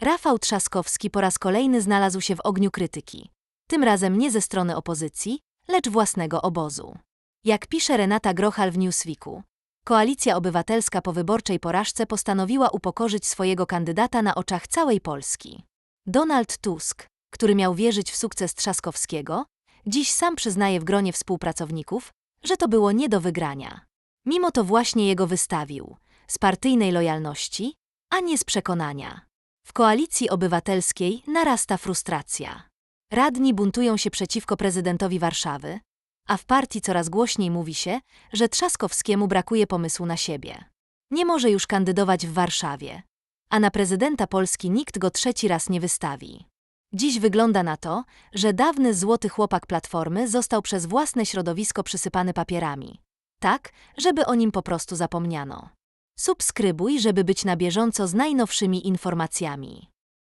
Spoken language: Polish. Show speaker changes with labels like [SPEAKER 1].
[SPEAKER 1] Rafał Trzaskowski po raz kolejny znalazł się w ogniu krytyki. Tym razem nie ze strony opozycji, lecz własnego obozu. Jak pisze Renata Grochal w Newsweeku, Koalicja Obywatelska po wyborczej porażce postanowiła upokorzyć swojego kandydata na oczach całej Polski. Donald Tusk, który miał wierzyć w sukces Trzaskowskiego, dziś sam przyznaje w gronie współpracowników, że to było nie do wygrania. Mimo to właśnie jego wystawił, z partyjnej lojalności, a nie z przekonania. W koalicji obywatelskiej narasta frustracja. Radni buntują się przeciwko prezydentowi Warszawy, a w partii coraz głośniej mówi się, że Trzaskowskiemu brakuje pomysłu na siebie. Nie może już kandydować w Warszawie, a na prezydenta Polski nikt go trzeci raz nie wystawi. Dziś wygląda na to, że dawny złoty chłopak Platformy został przez własne środowisko przysypany papierami. Tak, żeby o nim po prostu zapomniano. Subskrybuj, żeby być na bieżąco z najnowszymi informacjami.